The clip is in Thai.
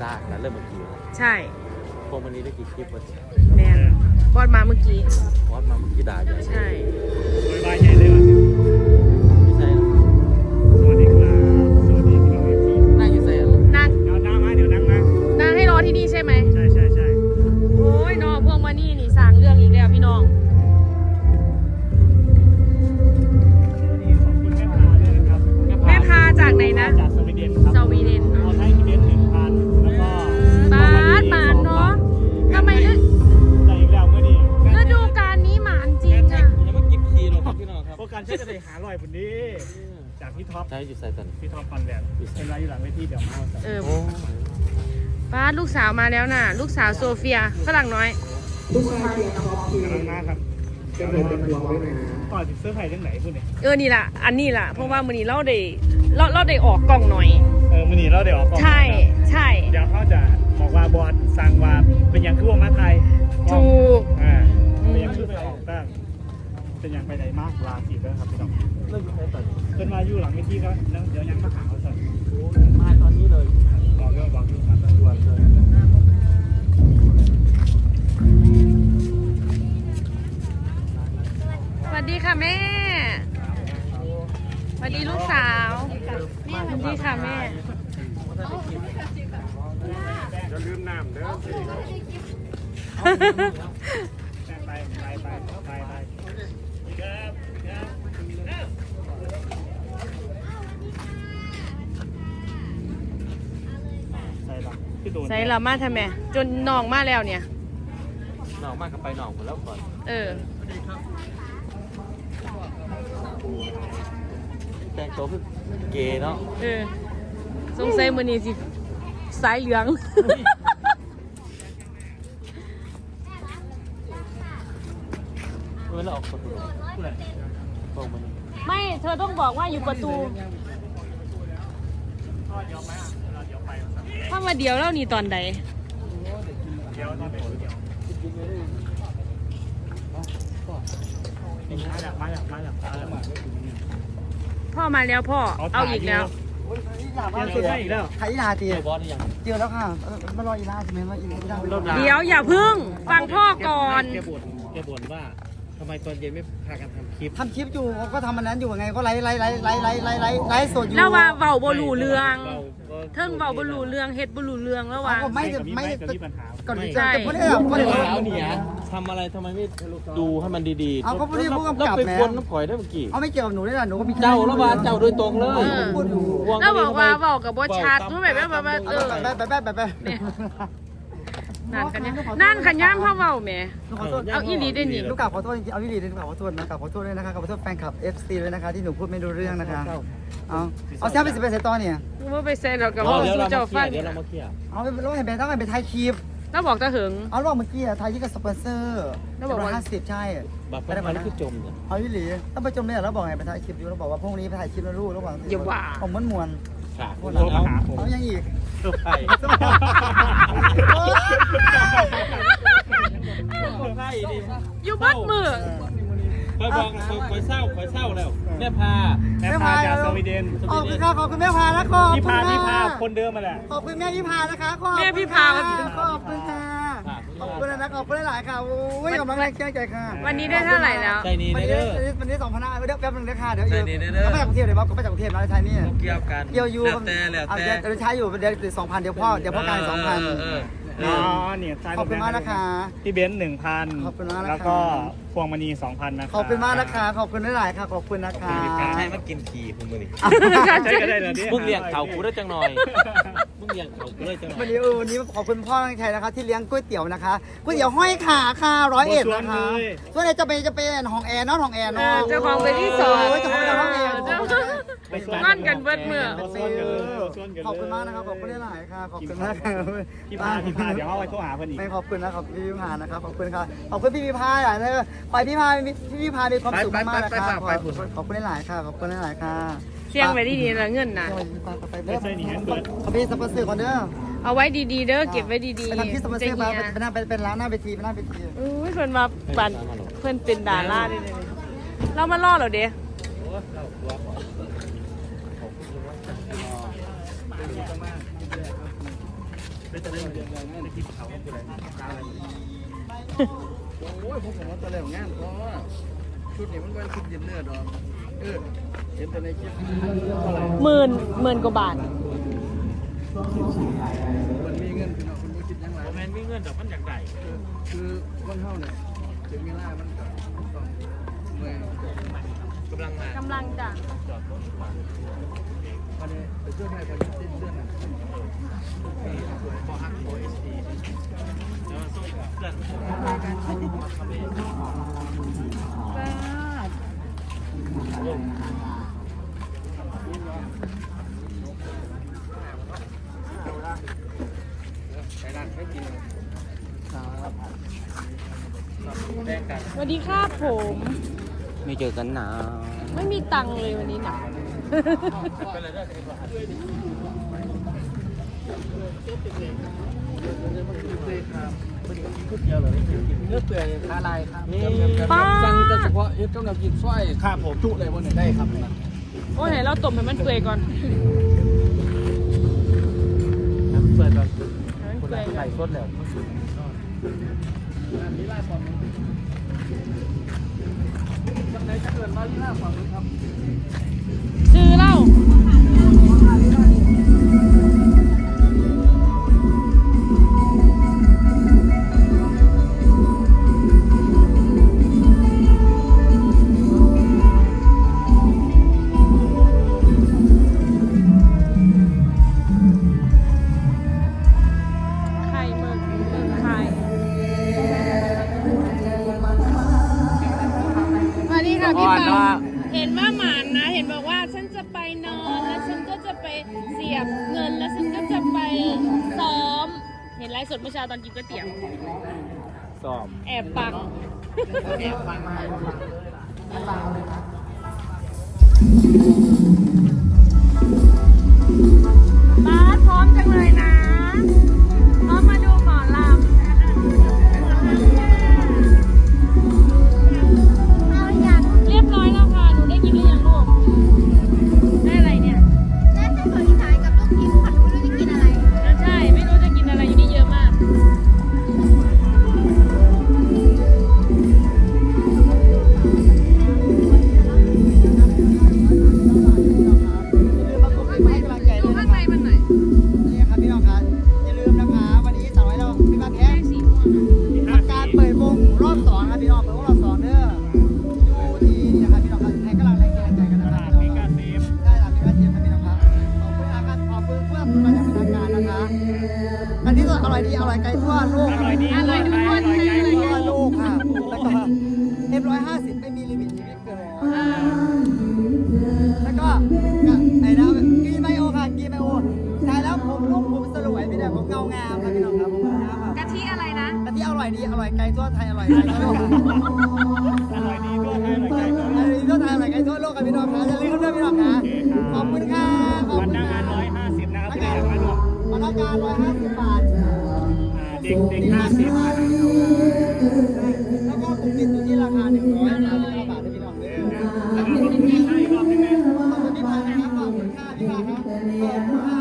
ได้แล้วเริ่มเมื่อกี้แล้วใช่พวกวันนี้ได้กี่คลิปวะแมนบอดมาเมื่อกี้ วอดมาเมื่อกี้ด่าใหญ่ใช่ บายบายใหญ่เลยว่ะไม่ใช่หรอกสวัสดีครับสวัสดีครับเอฟซีน่าอยู่ใส่นั่งเดี๋ยวนั่งมาเดี๋ยวนั่งมานั่งให้รอที่นี่ใช่ไหม ใช่ใช่ใช่โอ้ยน้องพวกมานี่นี่สร้างเรื่องอีกแล้วพี่น้องวันนี้ขอบคุณแม่พาด้วยนะครับแม่พาจากไหนนะ จากสวีเดนค กการใช้จะได้หาลอยคนนี้ จากพี่ท็อป ใช่อยู่ใส่ตันพี่ท็อปคอนแวนเป็นไรอยู่หลังเวทีเดี๋ยวมาเอาสักเออโอ้บาสลูกสาวมาแล้วน่ะ ลูกสาวโซเฟียฝรั่งน้อยกำลังมาครับก่อนจะเสื้อร์ไผ่เรื่องไหนพูดเนี่ยเออนี่ล่ะ อันนี้ล่ะ เพราะว่ามื้อนี้เราได้เราเราได้ออกกล่องหน่อย เออมื่อนี้เราเดี๋ยวออกกองใช่ใช่เดี๋ยวเขาจะบอกว่าบอสสั่งว่าเป็นอย่างคือว่ามาไทยถูกอ่าเป็นอย่างคือไปออกตั้ง เป็นอย่างไปไหนมากลาสีเด้อครับพี่น้องเริ่มอยู่ใส่ตันเพิ่นมาอยู่หลังเวทีก็แล้วเดี๋ยวยังมาหาเขาสั่นมาตอนนี้เลยบอกเรื่องบอกอยู่ครับด่วนเลยสวัสดีค่ะแม่สวัสดีลูกสาวสวัสดีค่ะแม่อย่าลืมน้ำเด้อไปไปไปไปไปครับครับใส่ ละพี่โดนใส่ละมาทำไมจนน้องมาแล้วเนี่ย หนองมากกับไปหนองหมดแล้วก่อนเออ แต่งตัวคือเกย์เนาะเออ สงสัยมือนี้สิสายเหลืองเออแล้วออกประตูตรงมันไม่ เธอต้องบอกว่าอยู่ประตูเดี๋ยวไหมอะ ถ้ามาเดียวแล้วนี่ตอนใดเดี๋ยวตอนไปเดี๋ยวมาจากมาจากมาจากมาจากพ่อมาแล้วพ่อ เอาอีกแล้วเปลี่ยนสุดให้อีกแล้วไทยนาตีเจอบอสหรือยังเจอแล้วค่ะเออมารออีลาใช่ไหมว่าอีลาไม่ได้รอบหลังเดี๋ยวอย่าพึ่ง ฟังพ่อก่อนแกบ่นแกบ่นว่า ทำไมตอนเย็นไม่พากันทำคลิปทำคลิปอยู่ก็ทำมันนั้นอยู่ไงก็ไลฟ์ไลฟ์ไลฟ์ไลฟ์ไลฟ์ไลฟ์ไลฟ์ไลฟ์สดอยู่แล้วว่าเบาบรูเรืองเบาก็เทิงเบาบรูเรืองเฮ็ดบรูเรืองแล้วว่าก็ไม่กับไม่กับมีปัญหาก่อนไม่จะจะพูดได้หรอก็ก็เลเลยยเช้าเนี่ยทำอะไรทำไมไม่ดูให้มันดีๆเอาก็พูดที่ผู้กำกับแล้วไปแล้ววนน้ำข่อยได้เมื่อกี้ เอาไม่เกี่ยวกับหนูได้หรอหนูก็มีเจ้าแล้วว่าเจ้าโดยตรงเลยเออ พูดอยู่ แล้วบอกว่าเบากับบ่ชัดรู้แบบแบบแบบแบบเออแบบแบบแบบแบบแบบ นั่นขันย่างนั่นขันย่างพ่อเบาแหม่หนูขอโทษเอาอีหลีได้นี่ลูกกลับขอโทษจริงๆเอาพี่ลีด้วยกลับขอโทษนะกลับขอโทษด้วยนะคะกลับขอโทษแฟนคลับ FC ด้วยนะคะที่หนูพูดไม่รู้เรื่องนะคะเอาเอาแซมไปสิบเปอร์เซ็นต์ตอนเนี่ยกูว่าไปเซ็นแล้วกับเดี๋ยวว่าเดี๋ยวสู้เราเจ้ามาเคลียฟัร์งเดี๋ยวเรามาเคลียร์เอาแล้วเห็นไปต้องไปถ่ายคลิปแล้วบอกตาหึงเอารอบเมื่อกี้อะถ่ายที่กับสปอนเซอร์แล้วบอกว่าห้าสิบใช่บัตรประกันนี่คือจมเนี่ยเอาพี่หลีต้องไปจมเนี่ยแล้วบอกไงไปถ่ายคลิปอยู่แล้วบอกว่าพรุ่งนี้ไปถ่ายคลิปแล้วลูกแล้วบอกอย่าว่าผมม้วนมวน ค่ะๆพูดโทรมาหาผมเอายังอีกใช่ใช่ดิอยู่บ้านมือคอยบอกคอยเศร้าคอยเศร้าแล้วแม่พาแม่พาจากสวีเดนขอบคุณค่ะขอบคุณแม่พานะขอบพี่คุณพาค่ะพี่พาคนเดิมมาแหละขอบคุณแม่พี่พานะคะขอบคุณแม่พี่พาค่ะขอบคุณค่ะ ขอบคุณนะขอบคุณหลายๆค่ะโอ้ยกำลังแรงเชื่อใจค่ะวันนี้ได้เท่าไหร่แล้ว ใจนี้วันเด้นี้อ วันนี้สองพันห้าเดี๋ยวแป๊บนึงนะคะเดี๋ยวใจดีเด้อก็มาจากกรุงเทพเดี๋ยวบอกก็มาจากกรุงเทพแล้วใช้นี่ เกี่ยวกันเกี่ยวอยูแล้วแต่แล้วเอาแต่เดี๋ยวใช้อยู่เดี๋ยวสองพันเดี๋ยวพ่อเดี๋ยวพ่อการสองพันเออเออ ออเนี่ยใช่ขอบคุณมากนะคะพี่เบนซ์หนึ่งพันขอบคุณมากนะคะ แล้วก็พวงมณีสองพันนะขอบคุณมากนะคะขอบคุณหลายๆค่ะขอบคุณนะคะใช่มากินขี่คุณมือนี่ใช่ก็ได้เลยมึงเลี้ยงเขากูได้จังหน่อยมึงเลี้ยงเขากูได้จังหน่อวันยนี้เออวันนี้ขอบคุณพ่อทังชัยนะคะ ที่เลี้ยงก๋วยเตี๋ยวนะคะก๋วยเตี๋ยวห้อยขาค่ะร้อยเอ็ดนะคะส่วนใหญ่จะเป็นจะเป็นห้องแอร์เนาะห้องแอร์เอเนาะอเจ้าของไปที่สองโอ้ยเจ้าของไปห้องแอร์เจ้าไปส่วนนั่นกันเบิด เมื่อไปส่วนกันเลยไปส่วนกันเลยขอบคุณมากนะครับขอบคุณหลายๆค่ะขอบคุณมากค่ะพี่พาพี่พาเดี๋ยวเอาไว้โทรหาเพื่อนอีกไม่ขอบคุณนะขอบพี่พิพานะครับขอบคุณครับขอบคุณพี่พิพาอะนะขอให้พี่พิพามีพี่พิพามีความสุขมากๆนะครับขอบคุณหลายๆค่ะขอบคุณหลายๆค่ะเสียงไว้ดีๆนะเงินนะไปเด้อขอพี่สปอนเซอร์ก่อนเด้อเอาไว้ดีๆเด้อเก็บไว้ดีไปทำที่สปอนๆเซอร์มาไปนั่งไปเป็นร้านหน้าเวทีไปนั่งเวทีอุ้ยเพิ่นมาบันเพิ่นเป็นดาราได้เลยเรามาล่อเหรอเด้เป็น จะได้มาเรียนงานในคลิปเขาก็คืออะไรอะไรโอ้ยผมผมว่าตอนแรกงานเพราะว่าชุดนี้มันก็ชุดเย็นเลือดดอกเออเห็นแต่ในคลิปเท่าไหร่หมื่นหมื่นกว่าบาท มันมีเงินพี่น้องคุณไม่คิดยังไงแมนมีเงินแต่มันอยากได้คือคนเท่าเนี่ยถึงเวลามันก็ต้องเมื่อย กำลังมากำลังจ้ะวันนี้ไปช่วยให้พอยุติเรื่องน่ะพอฮักโอเอสดีแล้วส่งเพื่อนไปร้าไปกินแลกกันสวัสดีครับผม ไม่เจอกันนาน ไม่มีตังค์เลยวันนี้นะก็เลยได้ที่ว่าเลือดเปื่อยคาลายครับป้าสั่งแต่เฉพาะเอ็ดกับน้ำจิ้มสร้อยครับผมจุเลยวันนี้ได้ครับโอ้ยไหนเราต้มให้มันเปื่อยก่อนน้ำเปิดก่อนให้มันเปื่อยก่อนไก่สดแล้วลีลาความจังไหนจะเกิดมาลีลาความครับ ซื้อ ค่ะพี่เปาเห็นว่าหมานนะ เห็นบอกว่าฉันจะไปนอนแล้วฉันก็จะไปเสียบเงินแล้วฉันก็จะไปซ้อม เห็นไลฟ์สดเมื่อเช้าตอนกินก๋วยเตี๋ยวสอบแอบฟังบ้าสพร้อมจังเลยนะ อันนี้ก็อร่อยดีอร่อยไกลทั่วโลกอร่อยดีอร่อยทุกคนอร่อยไกลทั่วโลกค่ะแล้วก็เอ็มร้อยห้าสิบไม่มีลิมิตชีวิตเกินแล้วก็ไอ้นะกีไบโอค่ะกีไบโอใช้แล้วผมนุ่มผมสลวยไม่ได้ผมเงางามครับพี่น้องครับผมนะครับกะทิอะไรนะกะทิอร่อยดีอร่อยไกลทั่วไทยอร่อยไกลทั่วโลกอร่อยดีด้วยอร่อยไกลอร่อยดีทั่วไทยอร่อยไกลทั่วโลกครับพี่น้องครับอย่าลืมด้วยพี่น้องครับขอบคุณค่ะขอบวันคุณหน้างานร้อยห้าสิบนะครับที่ได้อยากมาร่วมพนักงานร้อยห้าสิบบาท เด็กเด็กห้าสิบแล้วก็ผมติดอยู่ที่ราคาหนึ่งร้อยสามสิบเก้าบาทที่พี่น้องยแล้วก็ผมมีให้รอบนึงนะขอบคุณพี่พานะครับขอบคุณค่าพี่าครับขอบคุณค่า